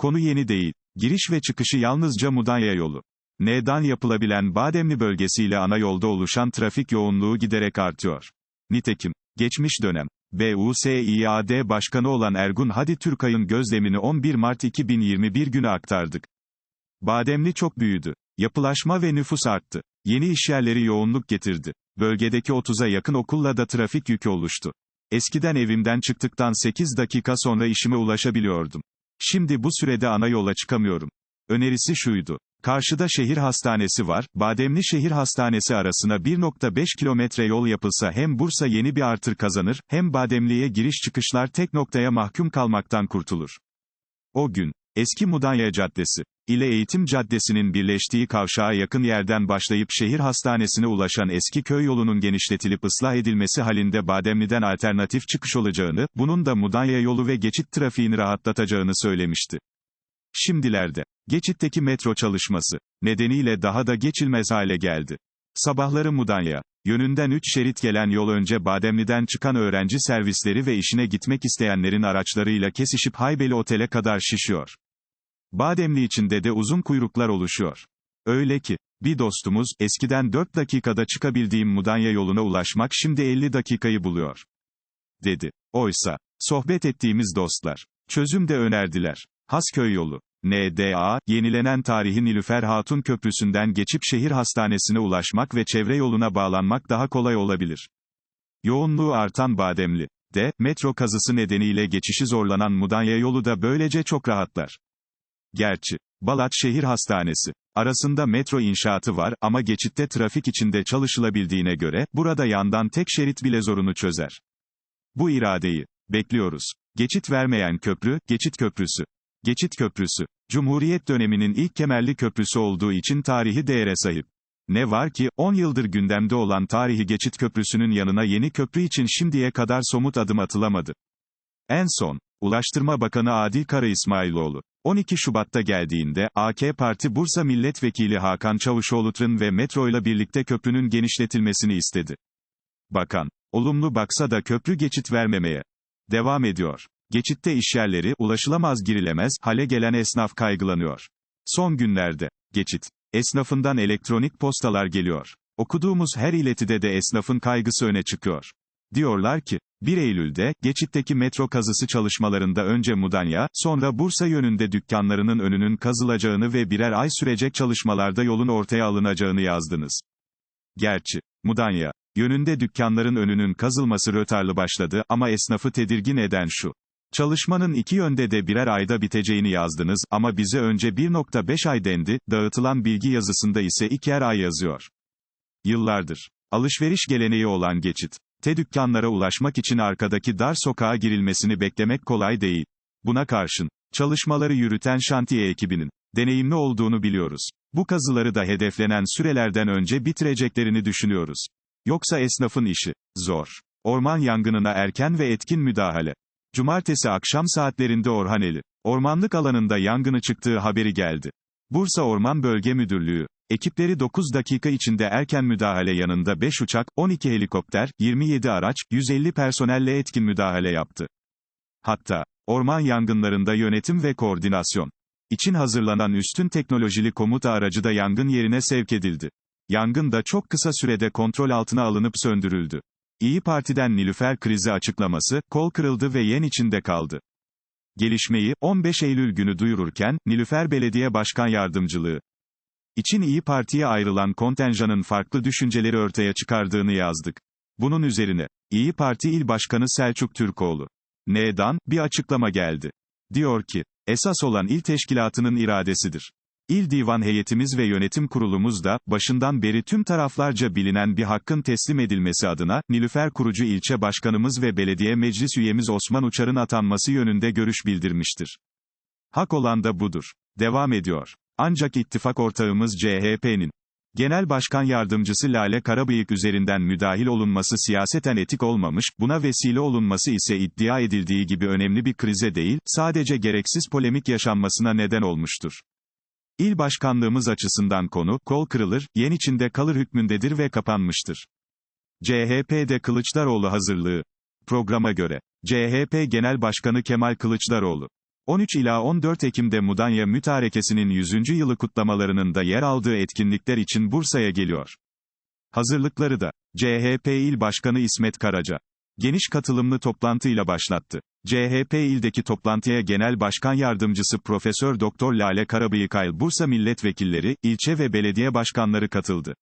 Konu yeni değil. Giriş ve çıkışı yalnızca Mudanya yolu. N'dan yapılabilen Bademli bölgesiyle ana yolda oluşan trafik yoğunluğu giderek artıyor. Nitekim, geçmiş dönem, BUSİAD Başkanı olan Ergun Hadi Türkay'ın gözlemini 11 Mart 2021 günü aktardık. Bademli çok büyüdü. Yapılaşma ve nüfus arttı. Yeni işyerleri yoğunluk getirdi. Bölgedeki 30'a yakın okulla da trafik yükü oluştu. Eskiden evimden çıktıktan 8 dakika sonra işime ulaşabiliyordum. Şimdi bu sürede ana yola çıkamıyorum. Önerisi şuydu. Karşıda şehir hastanesi var, Bademli şehir hastanesi arasına 1.5 kilometre yol yapılsa hem Bursa yeni bir artır kazanır, hem Bademli'ye giriş çıkışlar tek noktaya mahkum kalmaktan kurtulur. O gün, eski Mudanya Caddesi ile Eğitim Caddesi'nin birleştiği kavşağa yakın yerden başlayıp şehir hastanesine ulaşan eski köy yolunun genişletilip ıslah edilmesi halinde Bademli'den alternatif çıkış olacağını, bunun da Mudanya yolu ve geçit trafiğini rahatlatacağını söylemişti. Şimdilerde, geçitteki metro çalışması nedeniyle daha da geçilmez hale geldi. Sabahları Mudanya yönünden 3 şerit gelen yol önce Bademli'den çıkan öğrenci servisleri ve işine gitmek isteyenlerin araçlarıyla kesişip Haybeli Otel'e kadar şişiyor. Bademli içinde de uzun kuyruklar oluşuyor. Öyle ki, bir dostumuz, eskiden 4 dakikada çıkabildiğim Mudanya yoluna ulaşmak şimdi 50 dakikayı buluyor. Dedi. Oysa, sohbet ettiğimiz dostlar, çözüm de önerdiler. Hasköy yolu. NDA, yenilenen tarihi Nilüfer Hatun Köprüsü'nden geçip şehir hastanesine ulaşmak ve çevre yoluna bağlanmak daha kolay olabilir. Yoğunluğu artan Bademli de, metro kazısı nedeniyle geçişi zorlanan Mudanya yolu da böylece çok rahatlar. Gerçi, Balat Şehir Hastanesi arasında metro inşaatı var ama geçitte trafik içinde çalışılabildiğine göre, burada yandan tek şerit bile zorunu çözer. Bu iradeyi bekliyoruz. Geçit vermeyen köprü, geçit köprüsü. Geçit Köprüsü, Cumhuriyet döneminin ilk kemerli köprüsü olduğu için tarihi değere sahip. Ne var ki, 10 yıldır gündemde olan tarihi Geçit Köprüsü'nün yanına yeni köprü için şimdiye kadar somut adım atılamadı. En son, Ulaştırma Bakanı Adil Kara İsmailoğlu, 12 Şubat'ta geldiğinde, AK Parti Bursa Milletvekili Hakan Çavuşoğlu'nun ve metro ile birlikte köprünün genişletilmesini istedi. Bakan, olumlu baksa da köprü geçit vermemeye devam ediyor. Geçitte işyerleri, ulaşılamaz girilemez, hale gelen esnaf kaygılanıyor. Son günlerde, geçit, esnafından elektronik postalar geliyor. Okuduğumuz her iletide de esnafın kaygısı öne çıkıyor. Diyorlar ki, 1 Eylül'de, geçitteki metro kazısı çalışmalarında önce Mudanya, sonra Bursa yönünde dükkanlarının önünün kazılacağını ve birer ay sürecek çalışmalarda yolun ortaya alınacağını yazdınız. Gerçi, Mudanya, yönünde dükkanların önünün kazılması rötarlı başladı ama esnafı tedirgin eden şu. Çalışmanın iki yönde de birer ayda biteceğini yazdınız ama bize önce 1.5 ay dendi, dağıtılan bilgi yazısında ise ikier ay yazıyor. Yıllardır, alışveriş geleneği olan geçit, te dükkanlara ulaşmak için arkadaki dar sokağa girilmesini beklemek kolay değil. Buna karşın, çalışmaları yürüten şantiye ekibinin, deneyimli olduğunu biliyoruz. Bu kazıları da hedeflenen sürelerden önce bitireceklerini düşünüyoruz. Yoksa esnafın işi, zor. Orman yangınına erken ve etkin müdahale. Cumartesi akşam saatlerinde Orhaneli, ormanlık alanında yangını çıktığı haberi geldi. Bursa Orman Bölge Müdürlüğü, ekipleri 9 dakika içinde erken müdahale yanında 5 uçak, 12 helikopter, 27 araç, 150 personelle etkin müdahale yaptı. Hatta, orman yangınlarında yönetim ve koordinasyon için hazırlanan üstün teknolojili komuta aracı da yangın yerine sevk edildi. Yangın da çok kısa sürede kontrol altına alınıp söndürüldü. İyi Parti'den Nilüfer krizi açıklaması, kol kırıldı ve yen içinde kaldı. Gelişmeyi, 15 Eylül günü duyururken, Nilüfer Belediye Başkan Yardımcılığı için İyi Parti'ye ayrılan kontenjanın farklı düşünceleri ortaya çıkardığını yazdık. Bunun üzerine, İyi Parti İl Başkanı Selçuk Türkoğlu. N'dan, bir açıklama geldi. Diyor ki, esas olan il teşkilatının iradesidir. İl Divan Heyetimiz ve Yönetim Kurulumuz da, başından beri tüm taraflarca bilinen bir hakkın teslim edilmesi adına, Nilüfer Kurucu İlçe Başkanımız ve Belediye Meclis Üyemiz Osman Uçar'ın atanması yönünde görüş bildirmiştir. Hak olan da budur. Devam ediyor. Ancak ittifak ortağımız CHP'nin Genel Başkan Yardımcısı Lale Karabıyık üzerinden müdahil olunması siyaseten etik olmamış, buna vesile olunması ise iddia edildiği gibi önemli bir krize değil, sadece gereksiz polemik yaşanmasına neden olmuştur. İl başkanlığımız açısından konu, kol kırılır, yen içinde kalır hükmündedir ve kapanmıştır. CHP'de Kılıçdaroğlu hazırlığı. Programa göre, CHP Genel Başkanı Kemal Kılıçdaroğlu, 13 ila 14 Ekim'de Mudanya Mütarekesi'nin 100. yılı kutlamalarının da yer aldığı etkinlikler için Bursa'ya geliyor. Hazırlıkları da CHP İl Başkanı İsmet Karaca geniş katılımlı toplantıyla başlattı. CHP ildeki toplantıya Genel Başkan Yardımcısı Profesör Doktor Lale Karabıyıkayıl Bursa milletvekilleri, ilçe ve belediye başkanları katıldı.